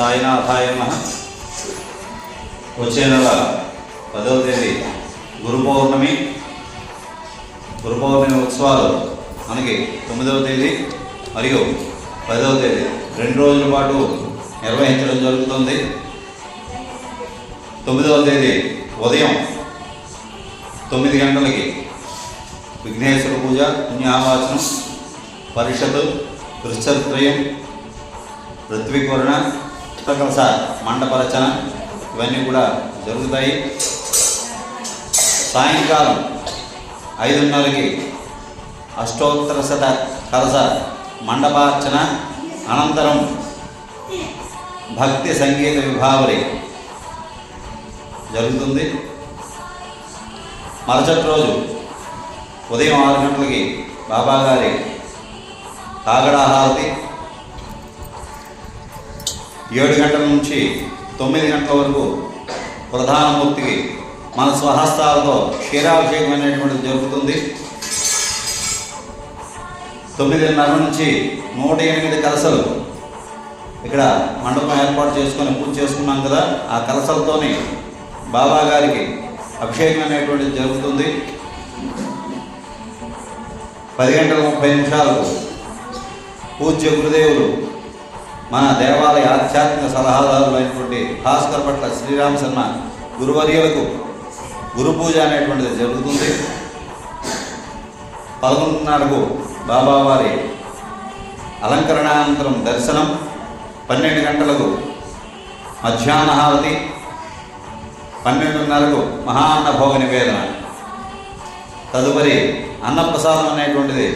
సాయినాథాయ నమః. వచ్చే నెల పదవ తేదీ గురు పౌర్ణమి. గురు పౌర్ణమి ఉత్సవాలు మనకి తొమ్మిదవ తేదీ మరియు పదవ తేదీ. రెండు రోజుల పాటు నిర్వహించడం జరుగుతుంది. తొమ్మిదవ తేదీ ఉదయం తొమ్మిది గంటలకి విఘ్నేశ్వర పూజ పుణ్యావాచనం పరిషత్ దృశ్చత్రయం ఋత్వికరణ కలస మండపరచన ఇవన్నీ కూడా జరుగుతాయి. సాయంకాలం ఐదున్నరకి అష్టోత్తర శత కలస మండపార్చన అనంతరం భక్తి సంగీత విభావరి జరుగుతుంది. మరుసటి రోజు ఉదయం ఆరు గంటలకి బాబాగారి కాగడాహారతి ఏడు గంటల నుంచి తొమ్మిది గంటల వరకు ప్రధానమూర్తికి మన స్వహస్తాలతో క్షీరాభిషేకం అనేటువంటిది జరుగుతుంది. తొమ్మిదిన్నర నుంచి నూట ఎనిమిది కలసలు ఇక్కడ మండపం ఏర్పాటు చేసుకొని పూజ చేసుకున్నాం కదా ఆ కలసలతోని బాబా గారికి అభిషేకం అనేటువంటిది జరుగుతుంది. పది గంటల ముప్పై నిమిషాలకు పూజ్య గురుదేవులు మన దేవాలయ ఆధ్యాత్మిక సలహాదారులు అయినటువంటి భాస్కర్ పట్ల శ్రీరామ శర్మ గురువర్యులకు గురు పూజ అనేటువంటిది జరుగుతుంది. పదకొండున్నరకు బాబావారి అలంకరణానంతరం దర్శనం పన్నెండు గంటలకు మధ్యాహ్న హారతి పన్నెండున్నరకు మహాన్నభోగ నివేదన. తదుపరి అన్నప్రసాదం అనేటువంటిది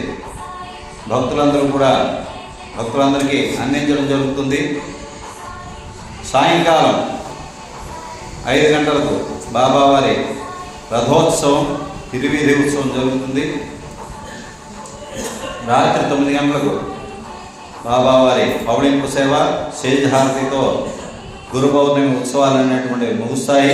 భక్తులందరూ కూడా భక్తులందరికీ అందించడం జరుగుతుంది. సాయంకాలం ఐదు గంటలకు బాబావారి రథోత్సవం తిరువీధి ఉత్సవం జరుగుతుంది. రాత్రి తొమ్మిది గంటలకు బాబావారి పౌడింపు సేవ సేజ్ హారతితో గురు పౌర్ణమి ఉత్సవాలు అనేటువంటివి ముగుస్తాయి.